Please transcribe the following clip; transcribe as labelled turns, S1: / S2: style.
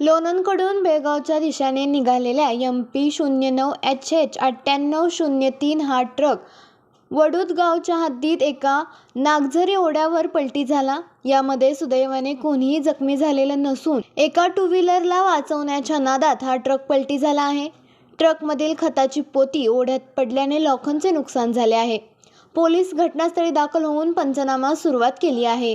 S1: लोणंदकडून बेळगावच्या दिशेने निघालेल्या एम पी शून्य नऊ एच एच अठ्ठ्याण्णव शून्य तीन हा ट्रक वडूदगावच्या हद्दीत एका नागझरी ओढ्यावर पलटी झाला. यामध्ये सुदैवाने कोणीही जखमी झालेलं नसून एका टू व्हीलरला वाचवण्याच्या नादात हा ट्रक पलटी झाला आहे. ट्रकमधील खताची पोती ओढ्यात पडल्याने लोखंडचे नुकसान झाले आहे. पोलीस घटनास्थळी दाखल होऊन पंचनामा सुरुवात केली आहे.